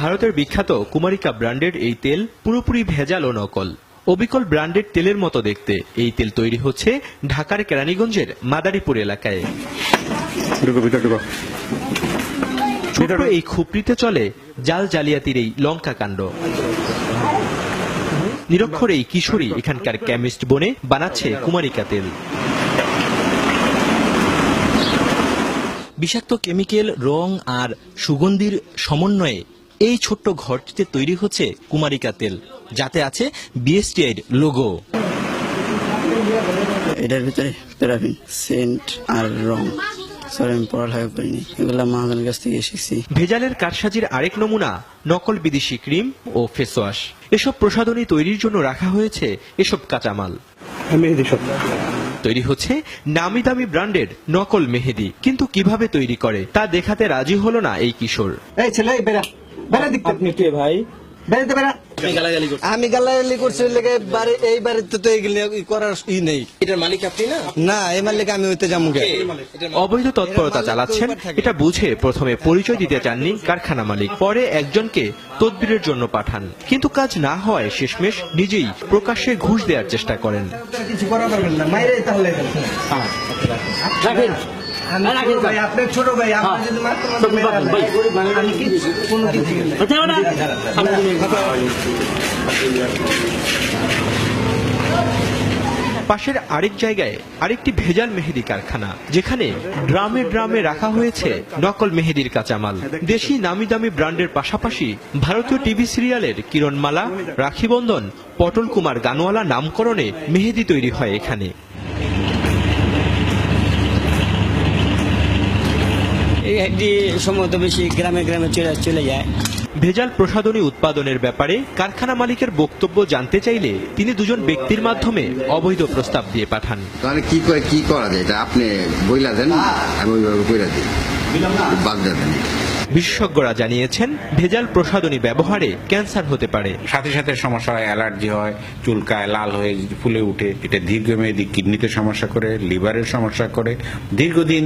ভারতের বিখ্যাত কুমারিকা ব্র্যান্ডের এই তেল পুরোপুরি ভেজাল ও নকল। অবিকল ব্র্যান্ডের তেলের মতো দেখতে। এই তেল তৈরি হচ্ছে ঢাকার কেরানীগঞ্জের মাদারীপুর এলাকায়। ছোট্ট এই খুপড়িতে চলে জাল জালিয়াতির এই লঙ্কা কাণ্ড। নিরক্ষর এই কিশোরী এখানকার কেমিস্ট বনে বানাচ্ছে কুমারিকা তেল। বিষাক্ত কেমিক্যাল রং আর সুগন্ধির সমন্বয়ে এই ছোট্ট ঘরটিতে তৈরি হচ্ছে কুমারিকা তেল যাতে আছে বিএসটিআইর লোগো এটার ভিতরে প্যারাফিন সেন্ট আর রং। ভেজালের কারসাজির আরেক নমুনা নকল বিদেশি ক্রিম ও ফেসওয়াশ এসব প্রসাধনী তৈরির জন্য রাখা হয়েছে এসব কাঁচামাল। তৈরি হচ্ছে নামি দামি ব্র্যান্ডের নকল মেহেদি। কিন্তু কীভাবে তৈরি করে তা দেখাতে রাজি হলো না এই কিশোর। এই ছেলে বেড়া বেড়া দিক আপনি কে ভাই? বেড়াতে বেড়া। আমি গালাগালি করছি। লেগে বাড়ি এই বাড়িতে তো এগুলি করার ই নেই। এটার মালিক আপনি না? না এই মালিক আমি হইতে যাব অবৈধ তৎপরতা চালাচ্ছেন এটা বুঝে প্রথমে পরিচয় দিতে চাননি কারখানা মালিক। পরে একজনকে তদবিরের জন্য পাঠান। কিন্তু কাজ না হয় শেষমেশ নিজেই প্রকাশ্যে ঘুষ দেওয়ার চেষ্টা করেন। কিছু করা পারবেন না মাইরে তাহলে পাশের আরেক জায়গায় আরেকটি ভেজাল মেহেদি কারখানা যেখানে ড্রামে ড্রামে রাখা হয়েছে নকল মেহেদির কাঁচামাল। দেশি নামি দামি ব্র্যান্ডের পাশাপাশি ভারতীয় টিভি সিরিয়ালের কিরণমালা রাখিবন্ধন পটল কুমার গানওয়ালা নামকরণে মেহেদি তৈরি হয় এখানে। সম্ভবত বেশি গ্রামে গ্রামে চলে চলে যায়। ভেজাল প্রসাধনী উৎপাদনের ব্যাপারে কারখানা মালিকের বক্তব্য জানতে চাইলে তিনি দুজন ব্যক্তির মাধ্যমে অবৈধ প্রস্তাব দিয়ে পাঠান। তাহলে কি করে কি করা যায়? এটা আপনি বইলা দেন আমি ওইভাবে দিই। বাদ দেন। বিশেষজ্ঞরা জানিয়েছেন ভেজাল প্রসাধনী ব্যবহারে ক্যান্সার হতে পারে। সাথে সাথে সমস্যা হয় অ্যালার্জি হয় চুলকায় লাল হয়ে ফুলে উঠে এটা দীর্ঘমেয়াদী কিডনিতে সমস্যা করে লিভারের সমস্যা করে দীর্ঘদিন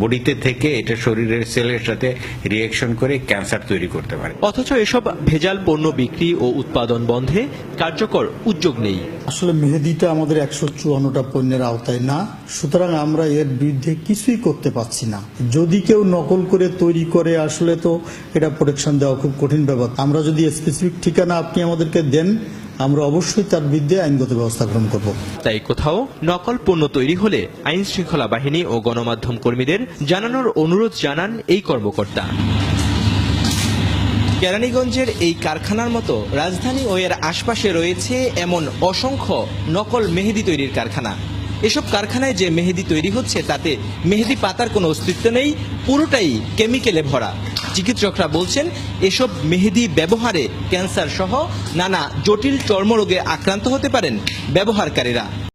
বডিতে থেকে এটা শরীরের সেলের সাথে রিয়েকশন করে ক্যান্সার তৈরি করতে পারে। অথচ এসব ভেজাল পণ্য বিক্রি ও উৎপাদন বন্ধে কার্যকর উদ্যোগ নেই। আসলে মেহেদিটা আমাদের একশো চুয়ান্নটা পণ্যের আওতায় না সুতরাং আমরা এর বিরুদ্ধে কিছুই করতে পারছি না। যদি কেউ নকল করে তৈরি করে আসলে তো এটা প্রোটেকশন দেওয়া খুব কঠিন ব্যাপার। আমরা যদি স্পেসিফিক ঠিকানা আপনি আমাদেরকে দেন আমরা অবশ্যই তার বিরুদ্ধে আইনগত ব্যবস্থা গ্রহণ করব। তাই কোথাও নকল পণ্য তৈরি হলে আইন শৃঙ্খলা বাহিনী ও গণমাধ্যম কর্মীদের জানানোর অনুরোধ জানান এই কর্মকর্তা। কেরানীগঞ্জের এই কারখানার মতো রাজধানী ও এর আশপাশে রয়েছে এমন অসংখ্য নকল মেহেদি তৈরির কারখানা। এসব কারখানায় যে মেহেদি তৈরি হচ্ছে তাতে মেহেদি পাতার কোনো অস্তিত্ব নেই, পুরোটাই কেমিক্যালে ভরা। চিকিৎসকরা বলছেন এসব মেহেদি ব্যবহারে ক্যান্সার সহ নানা জটিল চর্মরোগে আক্রান্ত হতে পারেন ব্যবহারকারীরা।